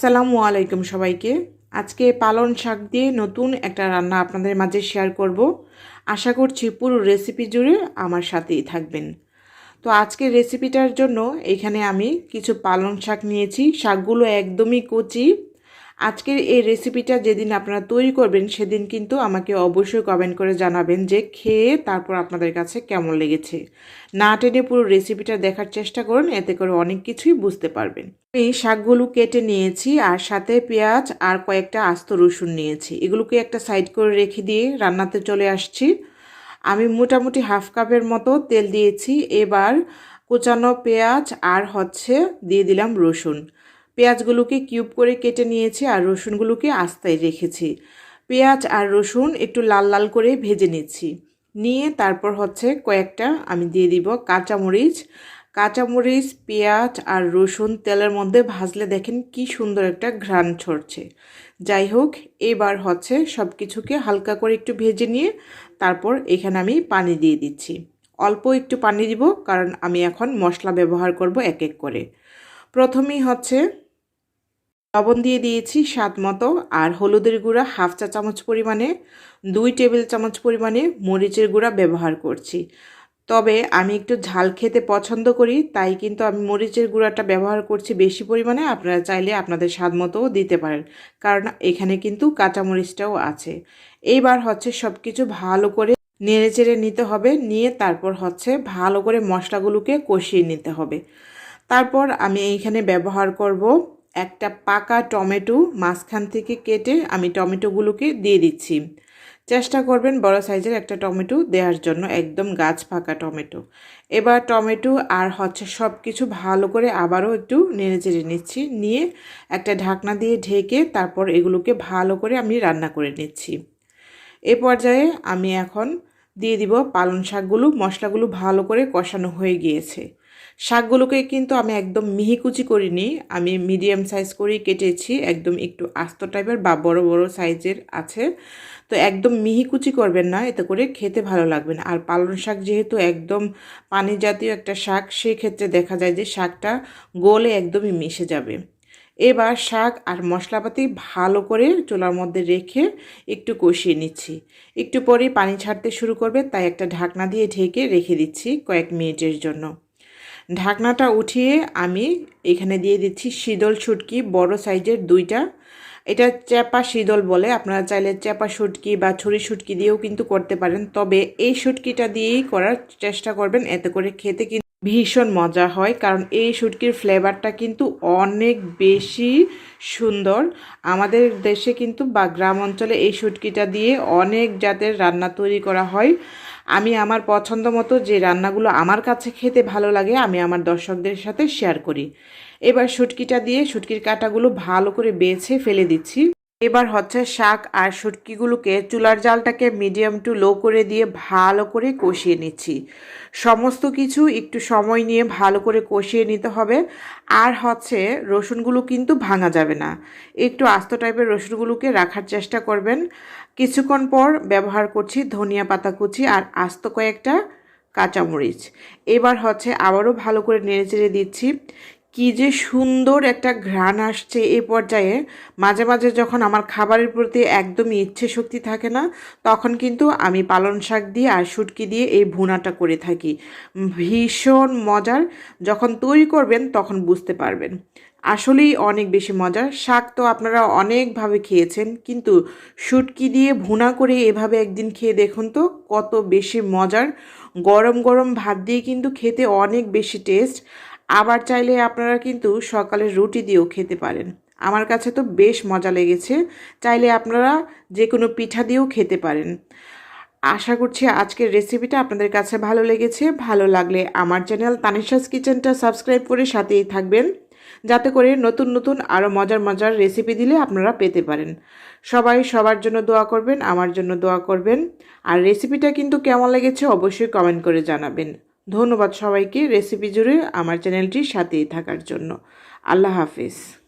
আসসালামু আলাইকুম সবাইকে। আজকে পালন শাক দিয়ে নতুন একটা রান্না আপনাদের মাঝে শেয়ার করব। আশা করছি পুরো রেসিপি জুড়ে আমার সাথেই থাকবেন। তো আজকে রেসিপিটার জন্য এখানে আমি কিছু পালং শাক নিয়েছি। শাকগুলো একদমই কচি আজকের এই রেসিপিটা যেদিন আপনারা তৈরি করবেন, সেদিন কিন্তু আমাকে অবশ্যই কমেন্ট করে জানাবেন যে খেয়ে তারপর আপনাদের কাছে কেমন লেগেছে। না টেনে পুরো রেসিপিটা দেখার চেষ্টা করুন, এতে করে অনেক কিছুই বুঝতে পারবেন। আমি শাকগুলো কেটে নিয়েছি, আর সাথে পেঁয়াজ আর কয়েকটা আস্ত রসুন নিয়েছি। এগুলোকে একটা সাইড করে রেখে দিয়ে রান্নাতে চলে আসছি। আমি মোটামুটি হাফ কাপের মতো তেল দিয়েছি। এবার কুচানো পেঁয়াজ আর হচ্ছে দিয়ে দিলাম রসুন। পেঁয়াজগুলোকে কিউব করে কেটে নিয়েছি আর রসুনগুলোকে আস্তায় রেখেছি। পেঁয়াজ আর রসুন একটু লাল লাল করে ভেজে নিচ্ছি। নিয়ে তারপর হচ্ছে কয়েকটা আমি দিয়ে দিব কাঁচামরিচ। কাঁচামরিচ, পেঁয়াজ আর রসুন তেলের মধ্যে ভাজলে দেখেন কি সুন্দর একটা ঘ্রাণ ছড়ছে। যাই হোক, এবার হচ্ছে সব কিছুকে হালকা করে একটু ভেজে নিয়ে তারপর এখানে আমি পানি দিয়ে দিচ্ছি। অল্প একটু পানি দিব কারণ আমি এখন মশলা ব্যবহার করব এক এক করে। প্রথমেই হচ্ছে লবণ দিয়ে দিয়েছি স্বাদ মতো, আর হলুদের গুঁড়া হাফ চা চামচ পরিমাণে, দুই টেবিল চামচ পরিমাণে মরিচের গুঁড়া ব্যবহার করছি। তবে আমি একটু ঝাল খেতে পছন্দ করি, তাই কিন্তু আমি মরিচের গুঁড়াটা ব্যবহার করছি বেশি পরিমাণে, আপনারা চাইলে আপনাদের স্বাদ মতোও দিতে পারেন, কারণ এখানে কিন্তু কাঁচামরিচটাও আছে। এইবার হচ্ছে সব কিছু ভালো করে নেড়ে চেড়ে নিতে হবে, নিয়ে তারপর হচ্ছে ভালো করে মশলাগুলোকে কষিয়ে নিতে হবে। তারপর আমি এইখানে ব্যবহার করব একটা পাকা টমেটো মাঝখান থেকে কেটে আমি টমেটোগুলোকে দিয়ে দিচ্ছি। চেষ্টা করবেন বড় সাইজের একটা টমেটো দেওয়ার জন্য, একদম গাছ ফাঁকা টমেটো। এবার টমেটো আর হচ্ছে সব কিছু ভালো করে আবারও একটু নেড়ে চেড়ে নিচ্ছি, নিয়ে একটা ঢাকনা দিয়ে ঢেকে তারপর এগুলোকে ভালো করে আমি রান্না করে নিচ্ছি। এ পর্যায়ে আমি এখন দিয়ে দিব পালং শাকগুলো, মশলাগুলো ভালো করে কষানো হয়ে গিয়েছে। শাকগুলোকে কিন্তু আমি একদম মিহিকুচি করিনি, আমি মিডিয়াম সাইজ করেই কেটেছি, একদম একটু আস্ত টাইপের বা বড় বড় সাইজের আছে। তো একদম মিহিকুচি করবেন না, এতে করে খেতে ভালো লাগবে না। আর পালং শাক যেহেতু একদম পানি জাতীয় একটা শাক সেই ক্ষেত্রে দেখা যায় যে শাকটা গোলে একদমই মিশে যাবে। এবার শাক আর মশলাপাতি ভালো করে চুলার মধ্যে রেখে একটু কষিয়ে নিচ্ছি। একটু পরেই পানি ছাড়তে শুরু করবে, তাই একটা ঢাকনা দিয়ে ঢেকে রেখে দিচ্ছি কয়েক মিনিটের জন্য। ঢাকনাটা উঠিয়ে আমি এখানে দিয়ে দিচ্ছি শীতল ছুটকি বড় সাইজের দুইটা। এটা চ্যাপা শীতল বলে, আপনারা চাইলে চ্যাপা শুটকি বা ছুরি শুটকি দিয়েও কিন্তু করতে পারেন। তবে এই শুটকিটা দিয়েই করার চেষ্টা করবেন, এতে করে খেতে কিন্তু ভীষণ মজা হয়, কারণ এই শুটকির ফ্লেভারটা কিন্তু অনেক বেশি সুন্দর। আমাদের দেশে কিন্তু বা গ্রাম অঞ্চলে এই শুটকিটা দিয়ে অনেক জাতের রান্না তৈরি করা হয়। আমি আমার পছন্দ মতো যে রান্নাগুলো আমার কাছে খেতে ভালো লাগে, আমি আমার দর্শকদের সাথে শেয়ার করি। এবার শুটকিটা দিয়ে শুটকির কাঁটাগুলো ভালো করে বেছে ফেলে দিচ্ছি। এবার হচ্ছে শাক আর শুটকিগুলোকে চুলার জালটাকে মিডিয়াম টু লো করে দিয়ে ভালো করে কষিয়ে নিচ্ছি। সমস্ত কিছু একটু সময় নিয়ে ভালো করে কষিয়ে নিতে হবে। আর হচ্ছে রসুনগুলো কিন্তু ভাঙা যাবে না। একটু আস্ত টাইপের রসুনগুলোকে রাখার চেষ্টা করবেন। কিছুক্ষণ পর ব্যবহার করছি ধনিয়া পাতা কুচি আর আস্ত কয়েকটা কাঁচামরিচ। এবার হচ্ছে আবারও ভালো করে নেড়ে চেড়ে দিচ্ছি। কি যে সুন্দর একটা ঘ্রাণ আসছে এই পর্যায়ে। মাঝে মাঝে যখন আমার খাবারের প্রতি একদমই ইচ্ছে শক্তি থাকে না, তখন কিন্তু আমি পালন শাক দিয়ে আর শুটকি দিয়ে এই ভুনাটা করে থাকি। ভীষণ মজার। যখন তৈরি করবেন তখন বুঝতে পারবেন। আসলেই অনেক বেশি মজার। শাক তো আপনারা অনেকভাবে খেয়েছেন, কিন্তু শুটকি দিয়ে ভুনা করে এভাবে একদিন খেয়ে দেখুন তো, কত বেশি মজার। গরম গরম ভাত দিয়ে কিন্তু খেতে অনেক বেশি টেস্ট। আবার চাইলে আপনারা কিন্তু সকালে রুটি দিয়েও খেতে পারেন। আমার কাছে তো বেশ মজা লেগেছে। চাইলে আপনারা যে কোনো পিঠা দিয়েও খেতে পারেন। আশা করছি আজকের রেসিপিটা আপনাদের কাছে ভালো লেগেছে। ভালো লাগলে আমার চ্যানেল তানিশাস কিচেনটা সাবস্ক্রাইব করে সাথেই থাকবেন। যাতে করে নতুন নতুন আরও মজার মজার রেসিপি দিলে আপনারা পেতে পারেন। সবাই সবার জন্য দোয়া করবেন, আমার জন্য দোয়া করবেন। আর রেসিপিটা কিন্তু কেমন লেগেছে অবশ্যই কমেন্ট করে জানাবেন। ধন্যবাদ সবাইকে। রেসিপি জুড়ে আমার চ্যানেলটির সাথেই থাকার জন্য। আল্লাহ হাফিজ।